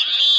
Amen.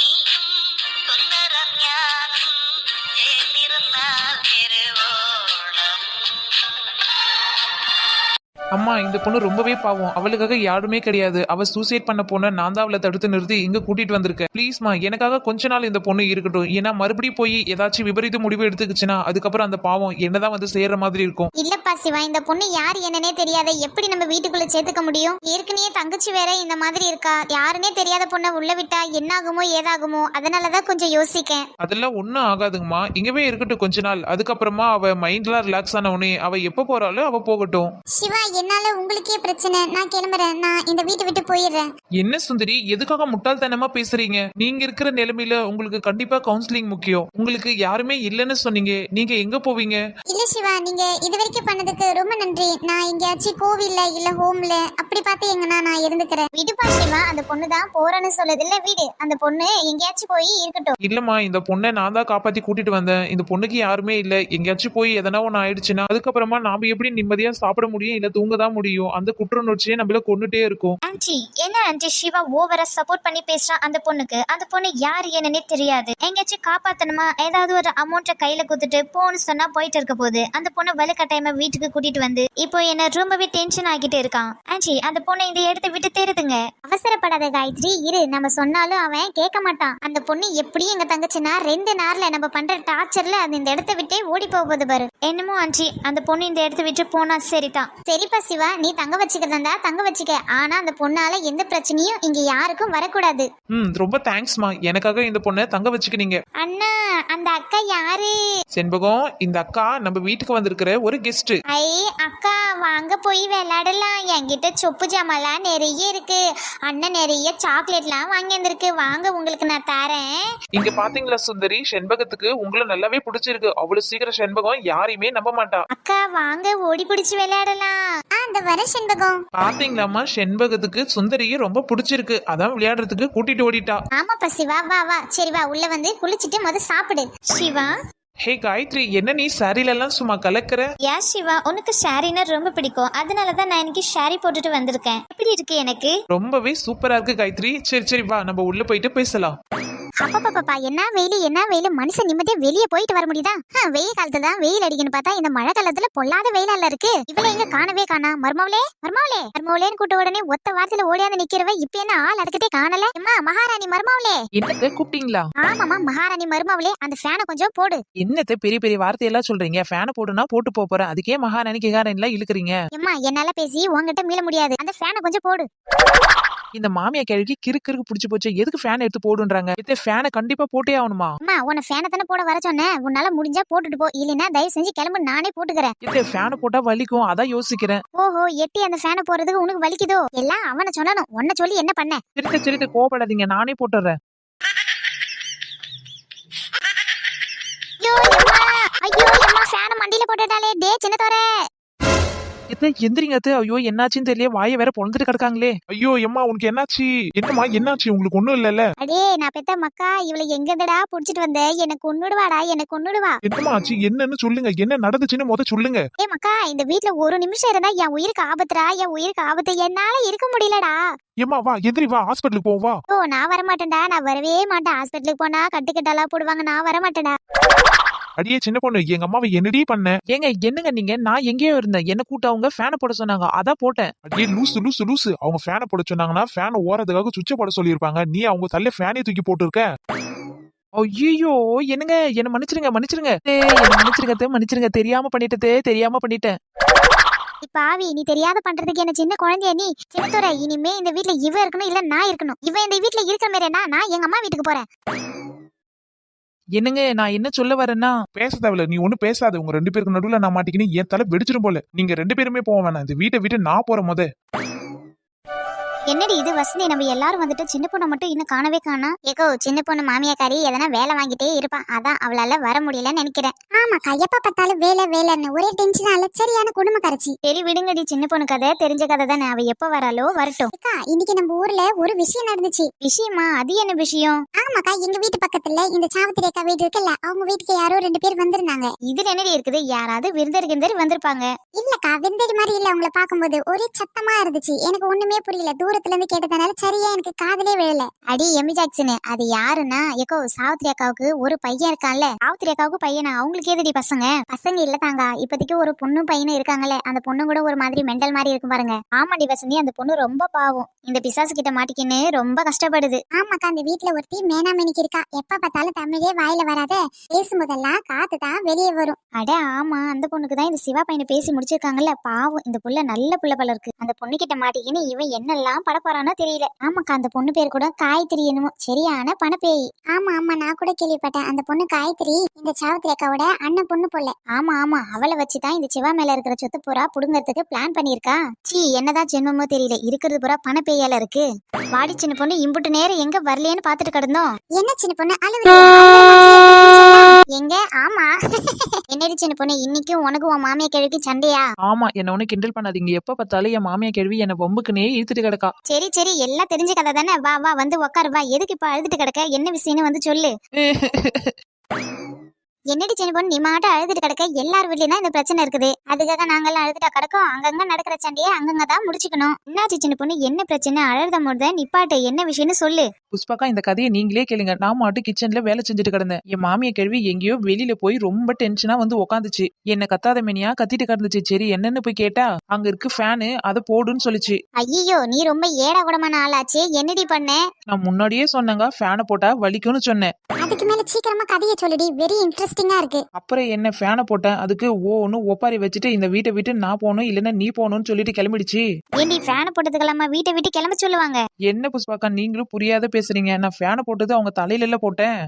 அம்மா இந்த பொண்ணு ரொம்பவே பாவம். அவளுக்காக யாருமே கிடையாது. அவ சூசைட் பண்ண பொண்ணை நான் தான் அவளை தடுத்து நிறுத்தி இங்க கூட்டிட்டு வந்திருக்கேன். ப்ளீஸ்மா எனக்காக கொஞ்ச நாள் இந்த பொண்ணு இருக்கட்டும். ஏன்னா மறுபடியும் போய் ஏதாச்சும் விபரீத முடிவு எடுத்துக்கிச்சுன்னா அதுக்கப்புறம் அந்த பாவம் என்னதான் வந்து சேர்ற மாதிரி இருக்கும். இல்லப்பா சிவா இந்த பொண்ணு யார் என்னன்னே தெரியாத எப்படி நம்ம வீட்டுக்குள்ள சேர்த்துக்க முடியும்? ஏற்கனவே தங்கச்சி வேற இந்த மாதிரி இருக்கா? யாருன்னே தெரியாத பொண்ணை உள்ள விட்டா என்ன ஆகுமோ ஏதாகுமோ? அதனாலதான் கொஞ்சம் யோசிக்கேன். அதெல்லாம் ஒன்றும் ஆகாதுங்கம்மா. இங்கவே இருக்கட்டும் கொஞ்ச நாள். அதுக்கப்புறமா அவ மைண்ட்லாம் ரிலாக்ஸ் ஆன உடனே அவ எப்போ போறாளோ அவ போகட்டும். சிவா என்னால உங்களுக்கே பிரச்சனை. நான் கிளம்புறேன். நான் இந்த வீட்டை விட்டு போயிடுறேன். என்ன சுந்தரி? எதுக்காக முட்டாள்தனமா பேசுறீங்க? நீங்க இருக்கிற நிலைமையில உங்களுக்கு கண்டிப்பா கவுன்சிலிங் முக்கியம். உங்களுக்கு யாருமே இல்லைன்னு சொன்னீங்க. நீங்க எங்க போவீங்க? இல்ல சிவா நீங்க இது வரைக்கும் பண்ணதுக்கு ரொம்ப நன்றி. நான் எங்கேயாச்சும் கோவில்ல இல்ல ஹோம்ல அப்படி பார்த்து எங்கன்னா நான் இருந்துக்கிறேன். விடுப்பா சிவா அந்த பொண்ணு தான் போறேன்னு சொல்லுது இல்ல வீடு. அந்த பொண்ணு எங்கேயாச்சும் போய் இருக்கட்டும். இல்லம்மா இந்த பொண்ணை நான் தான் காப்பாத்தி கூட்டிட்டு வந்தேன். இந்த பொண்ணுக்கு யாருமே இல்ல. எங்கேயாச்சும் போய் எதனா ஒண்ணு ஆயிடுச்சுன்னா அதுக்கப்புறமா நாம எப்படி நிம்மதியா சாப்பிட முடியும்? இல்ல தூங்க தான் முடியும். அந்த குற்றநுணர்ச்சியே நம்மள கொண்டுட்டே இருக்கும். ஆன்ட்டி என்ன ஆன்ட்டி சிவா ஓவரா சப்போர்ட் பண்ணி பேசுறான் அந்த பொண்ணுக்கு? அந்த பொண்ணு யார் என்னன்னே தெரியாது. எங்கேயாச்சும் காப்பாத்தணுமா? ஏதாவது ஒரு அமௌண்ட்டை கையில குத்துட்டு போன்னு சொன்னா போயிட்டு இருக்க போது அந்த பொண்ணு வலுக்கட்டாயமா வீட்டுக்கு கூட்டிட்டு வந்து இப்போ என்ன ரொம்பவே டென்ஷன் ஆகிட்டு இருக்கான். ஆன்ட்டி அந்த பொண்ணை இந்த இடத்த விட்டு தேடுதுங்க. அவசரப்படாத காயத்ரி இரு. நம்ம சொன்னாலும் அவன் கேட்க மாட்டான். அந்த பொண்ணு எப்படியும் எங்க தங்கச்சினா ரெண்டு நாள்ல நம்ம பண்ற டார்ச்சர்ல அது இந்த இடத்த விட்டே ஓடி போகுது பாரு. என்னமோ ஆன்ட்டி அந்த பொண்ணு இந்த இடத்த விட்டு போனா சரிதான். சரிப்பா சிவா நீ தங்க வச்சுக்கிறதா தங்க வச்சுக்க. ஆனா அந்த பொண்ணால எந்த பிரச்சனையும் இங்க யாருக்கும் வரக்கூடாது. ம் ரொம்ப தேங்க்ஸ்மா எனக்காக இந்த பொண்ணை தங்க வச்சுக்கினீங்க. அண்ணா அந்த அக்கா யாரு? செண்பகம் இந்த அக்கா நம்ம வீட்டுக்கு வந்திருக்கிற ஒரு கெஸ்ட் ஐ அக்கா வாங்க போய் விளையாடலாம். என்கிட்ட சொப்பு ஜாமான்லாம் நிறைய இருக்கு. அண்ணன் நிறைய சாக்லேட்லாம் வாங்கி வந்திருக்கு. வாங்க உங்களுக்கு நான் தரேன். இங்க பாத்தீங்களா சுந்தரி செண்பகத்துக்கு உங்களை நல்லாவே பிடிச்சிருக்கு. அவ்வளவு சீக்கிரம் செண்பகம் யாரையுமே நம்ப மாட்டா. அக்கா வாங்க ஓடி பிடிச்சு விளையாடலாம். அந்த வர செண்பகம். பாத்தீங்களாம்மா? செண்பகத்துக்கு சுந்தரியை ரொம்ப பிடிச்சிருக்கு. அதான் விளையாடுறதுக்கு கூட்டிட்டு ஓடிட்டா. ஆமாப்பா சிவா வா வா. சரி வா உள்ள வந்து குளிச்சிட்டு முத சாப்பிடு. சிவா? ஹே காயத்ரி என்ன நீ சாரில எல்லாம் சும்மா கலக்கிற? யா சிவா உனக்கு ஷாரினா ரொம்ப பிடிக்கும். அதனால தான் நான் இன்னைக்கு ஷாரி போட்டுட்டு வந்திருக்கேன். எப்படி இருக்கு எனக்கு? ரொம்பவே சூப்பரா இருக்கு காயத்ரி. சரி சரி வா நம்ம உள்ள போயிட்டு பேசலாம். அப்பப்பா என்ன வெயில் என்ன வெயில்? மனுஷன் நிம்மதியா வெளியே போயிட்டு வர முடியுதா? வெயில் காலத்துல தான் வெயில் அடிக்குன்னு பார்த்தா இந்த மழை காலத்துல பொல்லாத வெயிலால இருக்கு. இவளை எங்க காணவே காணா? மர்மவளே மர்மவளே. மர்மவளேன்னு கூட்ட உடனே ஒத்த வாரத்துல ஓடியாந்து நிக்கிறவ இப்ப என்ன ஆள் அடக்கத்தே காணல? அம்மா மகாராணி மர்மவளே. என்னத்த கூப்பிட்டீங்களா? ஆமாமா மகாராணி மருமவளே. அந்த ஃபேனை கொஞ்சம் போடு. என்னத்த பெரிய பெரிய வார்த்தையெல்லாம் சொல்றீங்க? ஃபேனை போடுனா போட்டு போறேன் அதுக்கே மகாராணி கிகாரன்லாம் இழுக்கிறீங்க. எம்மா என்னால பேசி உன்கிட்ட மீள முடியாது. அந்த ஃபேனை கொஞ்சம் போடு. இந்த மாமியா கேள்விக்கு கிறுக்கு பிடிச்சு போச்சு. எதுக்கு ஃபேன் எடுத்து போடுன்றாங்க? இத்த ஃபேனை கண்டிப்பா போட்டே ஆகணுமா? அம்மா உன்னை ஃபேனை தானே போட வர சொன்னேன். உன்னால முடிஞ்சா போட்டுட்டு போ. இல்லைன்னா தயவு செஞ்சு கிளம்பு நானே போட்டுக்கிறேன். இத்த ஃபேனை போட்டா வலிக்கும். அதான் யோசிக்கிறேன். ஓஹோ எட்டி அந்த ஃபேனை போறதுக்கு உனக்கு வலிக்குதோ? எல்லாம் அவனை சொல்லணும் உன்னை சொல்லி என்ன பண்ண? சிரித்த சிரித்த கோவப்படாதீங்க. நானே போட்டுறேன். ஐயோ அம்மா. ஃபேனை மண்டியில போட்டுட்டாலே டே சின்ன தோற இத்த எந்திரிங்க அத்தை? ஐயோ என்னாச்சுன்னு தெரியல வாயை வேற பொழந்துட்டு கிடக்காங்களே. ஐயோ எம்மா உனக்கு என்னாச்சு? என்னம்மா என்னாச்சு? உங்களுக்கு ஒண்ணும் இல்லைல்ல. அடே நான் பெத்த மக்கா இவளை எங்கதடா புடிச்சிட்டு வந்த? எனக்கு கொன்னுடுவாடா எனக்கு கொன்னுடுவா என்னம்மா ஆச்சு? என்னன்னு சொல்லுங்க. என்ன நடந்துச்சுன்னு முத சொல்லுங்க. ஏ மக்கா இந்த வீட்ல ஒரு நிமிஷம் இருந்தா என் உயிருக்கு ஆபத்துடா என் உயிருக்கு ஆபத்து. என்னால இருக்க முடியலடா. ஏம்மா வா எந்திரி வா ஹாஸ்பிட்டலுக்கு போவா ஓ நான் வரமாட்டேன்டா. நான் வரவே மாட்டேன். ஹாஸ்பிட்டலுக்கு போனா கட்டுக்கட்டாலாம் போடுவாங்க. நான் வரமாட்டேன்டா. அடியே சின்ன பொண்ணு எங்க அம்மாவை என்னடி பண்ண? ஏங்க என்னங்க நீங்க? நான் எங்கேயோ இருந்தேன். என்ன கூட்ட அவங்க ஃபேனை போட சொன்னாங்க. அதான் போட்டேன். அடியே லூசு லூசு லூசு. அவங்க ஃபேனை போட சொன்னாங்கன்னா ஃபேனை ஓரதுக்காக சுவிட்ச போட சொல்லியிருப்பாங்க. நீ அவங்க தள்ள ஃபேனே தூக்கி போட்டுருக்க? ஐயோ என்னங்க? என்ன மன்னிச்சிருங்க மன்னிச்சிருங்க. மன்னிச்சிருங்க மன்னிச்சிருங்க. தெரியாம பண்ணிட்டதே தெரியாம பண்ணிட்டேன். பாவி நீ தெரியாத பண்றதுக்கு என்ன சின்ன குழந்தைய நீ? சின்னத்துறை இனிமே இந்த வீட்ல இவ இருக்கணும் இல்ல நான் இருக்கணும். இவ இந்த வீட்ல இருக்கிற மாதிரினா நான் எங்க அம்மா வீட்டுக்கு போறேன். என்னங்க நான் என்ன சொல்ல வரேன்னா பேச தேவையில்ல. நீ ஒண்ணு பேசாத. உங்க ரெண்டு பேருக்கு நடுவுல நான் மாட்டிக்கின்னு. என் தலை வெடிச்சிடும் போல. நீங்க ரெண்டு பேருமே போக வேணாம். இந்த வீட்டை விட்டு நான் போற முத. என்னடி இது வசந்தி? நம்ம எல்லாரும் வந்துட்டு சின்ன பொண்ணை மட்டும் இன்னும் காணவே காணோம் ஏகோ சின்ன பொண்ணு மாமியாக்காரி எதனா வேலை வாங்கிட்டே இருப்பான் அதான் அவளால வர முடியலன்னு நினைக்கிறேன். ஆமா கையப்பா பார்த்தாலும் வேலை வேலைன்னு. ஒரே டென்ஷனால சரியான குடும்ப கரைச்சி. சரி விடுங்கடி சின்ன பொண்ணு கதை. தெரிஞ்ச கதை தானே. அவ எப்ப வராலோ வரட்டும். அக்கா இன்னைக்கு நம்ம ஊர்ல ஒரு விஷயம் நடந்துச்சு. விஷயமா? அது என்ன விஷயம்? ஆமாக்கா எங்க வீட்டு பக்கத்துல இந்த சாவித்திரி அக்கா வீடு இருக்குல்ல அவங்க வீட்டுக்கு யாரோ ரெண்டு பேர் வந்திருந்தாங்க. இதுல என்னடி இருக்குது? யாராவது விருந்தர் கிருந்தர் வந்திருப்பாங்க. இல்லக்கா விருந்தர் மாதிரி இல்ல. உங்களை பார்க்கும்போது ஒரே சத்தமா இருந்துச்சு. எனக்கு ஒண்ணுமே புரியல. தூரத்துல தூரத்துல இருந்து கேட்டதனால சரியா எனக்கு காதலே விழல. அடி எமி ஜாக்சன். அது யாருன்னா? எக்கோ சாவித்ரி அக்காவுக்கு ஒரு பையன் இருக்கான்ல. சாவித்ரி அக்காவுக்கு பையனா? அவங்களுக்கு ஏதடி பசங்க? பசங்க இல்ல தாங்க இப்போதைக்கு ஒரு பொண்ணும் பையனும் இருக்காங்களே அந்த பொண்ணு கூட ஒரு மாதிரி மெண்டல் மாதிரி இருக்கும் பாருங்க. ஆமாடி வசந்தி அந்த பொண்ணு ரொம்ப பாவம். இந்த பிசாசு கிட்ட மாட்டிக்கின்னு ரொம்ப கஷ்டப்படுது. ஆமாக்கா அந்த வீட்ல ஒருத்தி மேனாமணிக்கு இருக்கா. எப்ப பார்த்தாலும் தமிழே வாயில வராத. பேசும்போதெல்லாம் காத்து தான் வெளியே வரும். அட ஆமா. அந்த பொண்ணுக்கு தான் இந்த சிவா பையனை பேசி முடிச்சிருக்காங்கல்ல. பாவம். இந்த புள்ள நல்ல புள்ள போல இருக்கு. அந்த பொண்ணு கிட்ட மாட்டிக்கின்னு இவன் என்னெல்லாம் பட போறானோ தெரியல. ஆமாக்கா அந்த பொண்ணு பேர் கூட காயத்ரி என்னமோ. சரியான பணப்பேய். ஆமா ஆமா நான் கூட கேள்விப்பட்டேன். அந்த பொண்ணு காயத்ரி இந்த சாவித்திரி அக்காவோட அண்ணன் பொண்ணு போல. ஆமா ஆமா அவளை வச்சுதான் இந்த சிவா மேல இருக்கிற சொத்து பூரா புடுங்கறதுக்கு பிளான் பண்ணிருக்கா சீ என்னதான் ஜென்மமோ தெரியல. இருக்கிறது பூரா பணப்பேயால இருக்கு. வாடி சின்ன பொண்ணு இம்புட்டு நேரம் எங்க வரலையேன்னு பாத்துட்டு கிடந்தோம். என்ன சின்ன பொண்ணு? எங்க? ஆமா. என்னடி சின்ன பொண்ணு இன்னைக்கும் உனக்கு உன் மாமியா கிழக்கு சண்டையா? ஆமா என்ன ஒண்ணு கிண்டல் பண்ணாதீங்க. எப்ப பார்த்தாலும் என் மாமியா கேள்வி என்ன பொம்புக்குனே இழுத்துட்டு கிடக்கா. சரி சரி எல்லாம் தெரிஞ்ச கதை தானே? வா வா வந்து உக்காரு வா. எதுக்கு இப்ப அழுதுட்டு கிடக்க? என்ன விஷயம்னு வந்து சொல்லு. என்னடி சின்ன பொண்ணு நீ மாட்டம் அழுதுட்டு கிடக்க? எல்லார் வீட்லயும் தான் இந்த பிரச்சனை இருக்குது. அதுக்காக நாங்கெல்லாம் அழுதுட்டா கிடக்கோம். அங்கங்க நடக்கிற சண்டையை அங்கங்க தான் முடிச்சுக்கணும். என்னாச்சு சின்ன பொண்ணு? என்ன பிரச்சனை? அழுத முழுத நிப்பாட்டு. என்ன விஷயம்னு சொல்லு. புஷ்பாக்கா இந்த கதையை நீங்களே கேளுங்க. நான் மாட்டு கிச்சன்ல வேலை செஞ்சுட்டு கிடந்தேன். என் மாமியா கேள்வி எங்கேயோ வெளியில போய் ரொம்ப டென்ஷனா வந்து உக்காந்துச்சு. என்ன கத்தாத மேனியா? கத்திட்டு கிடந்துச்சு. சரி என்னன்னு போய் கேட்டா அங்க இருக்கு ஃபேனு அதை போடுன்னு சொல்லுச்சு. ஐயோ நீ ரொம்ப ஏடா கூடமான ஆளாச்சே. என்னடி பண்ண? நான் முன்னாடியே சொன்னேங்க ஃபேனை போட்டா வலிக்கும்னு சொன்னேன். அதுக்கு மேல சீக்கிரமா கதையை சொல்லுடி. வெரி இன்ட்ரெஸ்டிங்கா இருக்கு. அப்புறம் என்ன ஃபேனை போட்டேன். அதுக்கு ஓன்னு ஒப்பாரி வச்சுட்டு இந்த வீட்டை விட்டு நான் போகணும் இல்லைன்னா நீ போகணும்னு சொல்லிட்டு கிளம்பிடுச்சு. ஏண்டி ஃபேனை போட்டதுக்கெல்லாமா வீட்டை விட்டு கிளம்ப சொல்லுவாங்க? என்ன புஷ்பாக்கா நீங்களும் புரியாத பேசுறீங்க. நான் ஃபேனை போட்டது அவங்க தலையில எல்லாம் போட்டேன்.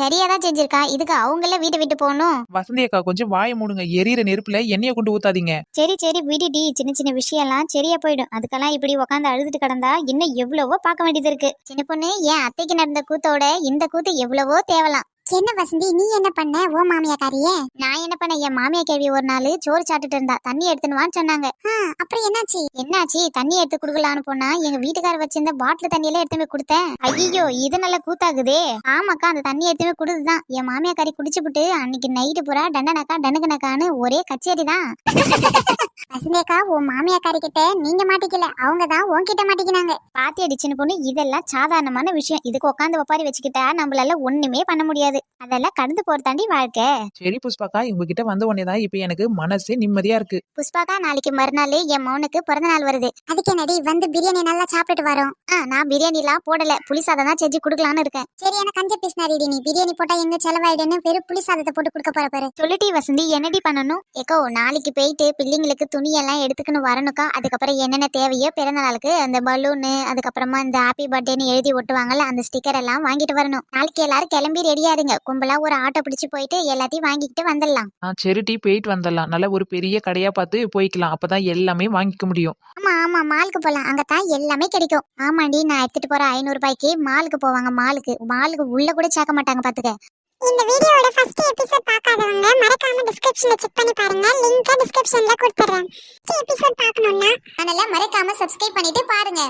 சரியா தான் செஞ்சிருக்கா. இதுக்கு அவங்கள வீட்டை விட்டு போகணும். வசந்தி அக்கா கொஞ்சம் வாயை மூடுங்க. எரியற நெருப்புல எண்ணெயை கொண்டு ஊத்தாதீங்க. சரி சரி விடுடி. சின்ன சின்ன விஷயம்லாம் சரியா போயிடும். அதுக்கெல்லாம் இப்படி உட்காந்து அழுதுட்டு கிடந்தா இன்னும் எவ்வளவோ பார்க்க வேண்டியது இருக்கு. சின்ன பொண்ணு என் அத்தைக்கு நடந்த கூத்தோட இந்த கூத்து எவ்வளவோ தேவலாம். என்ன வசந்தி நீ என்ன பண்ண? ஓ மாமியா காரியே நான் என்ன பண்ண? என் மாமியா கேள்வி ஒரு நாள் சோறு சாப்பிட்டுட்டு இருந்தா. தண்ணி எடுத்துன்னு வான்னு சொன்னாங்க. அப்புறம் என்னாச்சு? என்னாச்சு? தண்ணி எடுத்து குடுக்கலான்னு போனா எங்க வீட்டுக்கார வச்சிருந்த பாட்டில் தண்ணி எல்லாம் எடுத்து கொடுத்தேன். ஐயோ இது நல்ல கூத்தாகுதே. ஆமாக்கா அந்த தண்ணி எடுத்து கொடுத்துதான் என் மாமியா கறி குடிச்சுப்புட்டு அன்னைக்கு நைட்டு பூரா டண்டனக்கா டனுக்குனக்கான்னு ஒரே கச்சேரி தான் வசந்தேக்கா உன் மாமியாக்காரி கிட்ட நீங்க மாட்டிக்கல. அவங்க தான் உன்கிட்ட மாட்டிக்கினாங்க. பாத்தி அடிச்சுன்னு பொண்ணு இதெல்லாம் சாதாரணமான விஷயம். இதுக்கு உட்காந்து ஒப்பாரி வச்சுக்கிட்டா நம்மளால ஒண்ணுமே பண்ண முடியாது. அதெல்லாம் கடந்து போற தாண்டி வாழ்க்கை. சரி புஷ்பாக்கா உங்ககிட்ட வந்த உடனே தான் இப்ப எனக்கு மனசே நிம்மதியா இருக்கு. புஷ்பாக்கா நாளைக்கு மறுநாள் என் மௌனுக்கு பிறந்த நாள் வருது. அதுக்கு என்னடி வந்து பிரியாணி நல்லா சாப்பிட்டுட்டு வரோம். ஆ நான் பிரியாணி எல்லாம் போடல. புளி சாதம் தான் செஞ்சு குடுக்கலாம்னு இருக்கேன். சரி எனக்கு கஞ்ச பீஸ் நாரிடி நீ பிரியாணி போட்டா எங்க செலவாயிடுன்னு வெறும் புளி சாதத்தை போட்டு கொடுக்க போற பாரு. சொல்லிட்டி வசந்தி என்னடி பண்ணணும்? ஏக்கோ நாளைக்கு போயிட்டு பிள்ளைங்களுக்கு துணி எல்லாம் எடுத்துக்கணும் வரணுக்கா? அதுக்கப்புறம் என்னென்ன தேவையோ பிறந்த நாளுக்கு அந்த பலூனு அதுக்கப்புறமா இந்த ஹாப்பி பர்த்டேன்னு எழுதி ஒட்டுவாங்கல்ல அந்த ஸ்டிக்கர் எல்லாம் வாங்கிட்டு வரணும். நாளைக்கு எல்லாரும் கிளம்பி ரெடியா இருங்க கும்பலா ஒரு ஆட்டோ பிடிச்சு போயிட்டு எல்லாத்தையும் வாங்கிக்கிட்டு வந்துடலாம். ஆ சரி டீ போயிட்டு வந்துடலாம். நல்ல ஒரு பெரிய கடையா பார்த்து போய்க்கலாம். அப்பதான் எல்லாமே வாங்கிக்க முடியும். ஆமா ஆமா மாலுக்கு போலாம். அங்கதான் எல்லாமே கிடைக்கும். ஆமாண்டி நான் எடுத்துட்டு போற ஐநூறு ரூபாய்க்கு மாலுக்கு போவாங்க மாலுக்கு. மாலுக்கு உள்ள கூட சேர்க்க மாட்டாங்க பாத்துக்க. இந்த வீடியோட ஃபர்ஸ்ட் எபிசோட் பார்க்காதவங்க மறக்காம டிஸ்கிரிப்ஷன்ல செக் பண்ணி பாருங்க. லிங்க் டிஸ்கிரிப்ஷன்ல கொடுத்துறேன் எபிசோட் பார்க்கணும்னா அதனால மறக்காம சப்ஸ்கிரைப் பண்ணிட்டு பாருங்க.